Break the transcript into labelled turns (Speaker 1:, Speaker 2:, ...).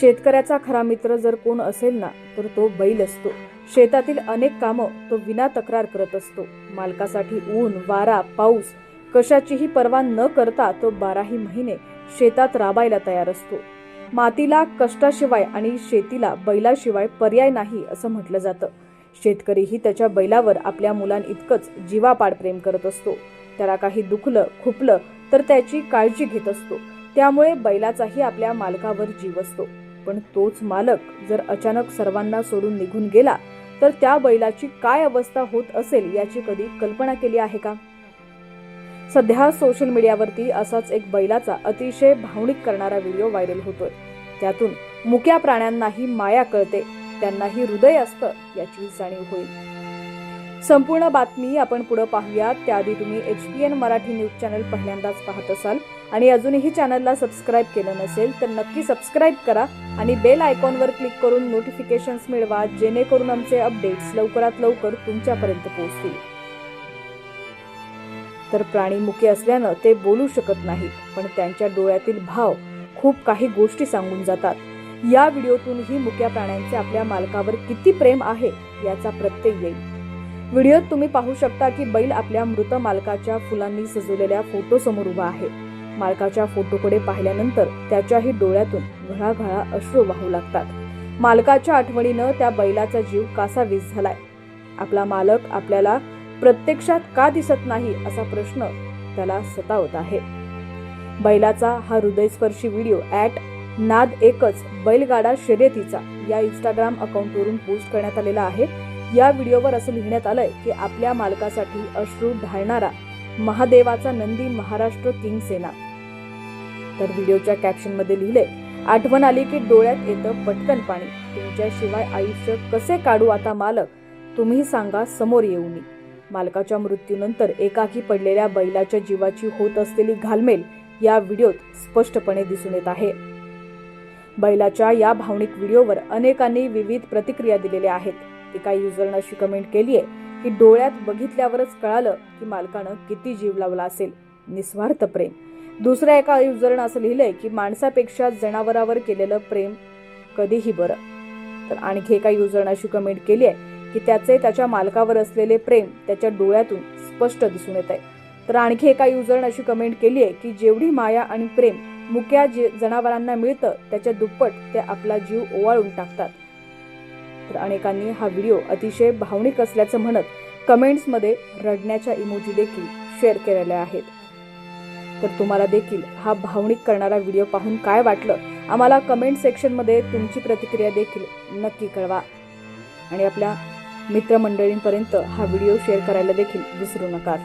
Speaker 1: शेतकऱ्याचा खरा मित्र जर कोण असेल ना तर तो बैल असतो. शेतातील अनेक कामं तो विना तक्रार करत असतो. मालकासाठी ऊन वारा पाऊस कशाचीही पर्वा न करता तो बाराही महिने शेतात राबायला तयार असतो. मातीला कष्टाशिवाय आणि शेतीला बैलाशिवाय पर्याय नाही असं म्हटलं जातं. शेतकरीही त्याच्या बैलावर आपल्या मुलांइतकंच जीवापाड प्रेम करत असतो. त्याला काही दुखलं खुपलं तर त्याची काळजी घेत असतो. त्यामुळे बैलाचाही आपल्या मालकावर जीव असतो. पण तोच मालक जर अचानक सर्वांना सोडून निघून गेला तर त्या बैलाची काय अवस्था होत असेल याची कधी कल्पना केली आहे का? सध्या सोशल मीडियावरती असाच एक बैलाचा अतिशय भावनिक करणारा व्हिडिओ व्हायरल होतोय. त्यातून मुक्या प्राण्यांनाही माया कळते त्यांनाही हृदय असतं याची जाणीव होईल. संपूर्ण बातमी आपण पुढे पाहूया त्याआधी तुम्ही H P N Marathi news channel पहिल्यांदाच पाहत असाल आणि अजूनही चॅनलला सबस्क्राईब केलं नसेल तर नक्की सबस्क्राईब करा. आणि बेल आयकॉनवर क्लिक करून नोटिफिकेशन्स मिळवा जेणेकरून आमचे अपडेट्स लवकरात लवकर तुमच्यापर्यंत पोहोचतील. तर प्राणी मुके असल्यानं ते बोलू शकत नाहीत पण त्यांच्या डोळ्यातील भाव खूप काही गोष्टी सांगून जातात. या व्हिडिओतूनही मुक्या प्राण्यांचे आपल्या मालकावर किती प्रेम आहे याचा प्रत्यय येईल. व्हिडिओत तुम्ही पाहू शकता की बैल आपल्या मृत मालकाच्या फुलांनी सजवलेल्या फोटो समोर उभा आहे. मालकाच्या फोटोकडे पाहिल्यानंतर त्याच्याही डोळ्यातून घळाघळा अश्रू वाहू लागतात. मालकाच्या आठवणीनं त्या बैलाचा जीव कासा वीज झालाय. आपला मालक आपल्याला प्रत्यक्षात का दिसत नाही असा प्रश्न त्याला सतावत आहे. बैलाचा हा हृदयस्पर्शी व्हिडिओ ॲट नाद एकच बैलगाडा शर्यतीचा या इंस्टाग्राम अकाउंटवरून पोस्ट करण्यात आलेला आहे. या व्हिडिओवर असं लिहिण्यात आलंय की आपल्या मालकासाठी अश्रू ढाळणारा महादेवाचा नंदी महाराष्ट्र किंग सेना. तर व्हिडिओच्या कॅप्शनमध्ये लिहिले आठवण आली की डोळ्यात येतं पटकन पाणी. तुमच्याशिवाय आयुष्य कसे काढू आता मालक? तुम्ही सांगा समोर येऊन. मालकाच्या मृत्यूनंतर एकाकी पडलेल्या बैलाच्या जीवाची होत असलेली घालमेल या व्हिडिओत स्पष्टपणे दिसून येत आहे. बैलाच्या या भावनिक व्हिडिओवर अनेकांनी विविध प्रतिक्रिया दिलेल्या आहेत. एका युजरनं अशी कमेंट केली आहे की डोळ्यात बघितल्यावरच कळालं की मालकानं किती जीव लावला असेल. निस्वार्थ प्रेम. दुसऱ्या एका युजरनं असं लिहिलंय की माणसापेक्षा जनावरावर केलेलं प्रेम कधीही बरं. तर आणखी एका युजरनं अशी कमेंट केली आहे की त्याचे त्याच्या मालकावर असलेले प्रेम त्याच्या डोळ्यातून स्पष्ट दिसून येत आहे तर आणखी एका युजरनं अशी कमेंट केली आहे की जेवढी माया आणि प्रेम मुक्या जे जनावरांना मिळतं त्याच्या दुप्पट ते आपला जीव ओवाळून टाकतात. तर अनेकांनी हा व्हिडिओ अतिशय भावनिक असल्याचं म्हणत कमेंट्समध्ये रडण्याच्या इमोजी देखील शेअर केलेल्या आहेत. तर तुम्हाला देखील हा भावनिक करणारा व्हिडिओ पाहून काय वाटलं? आम्हाला कमेंट सेक्शनमध्ये तुमची प्रतिक्रिया देखील नक्की कळवा. आणि आपल्या मित्रमंडळींपर्यंत हा व्हिडिओ शेअर करायला देखील विसरू नका.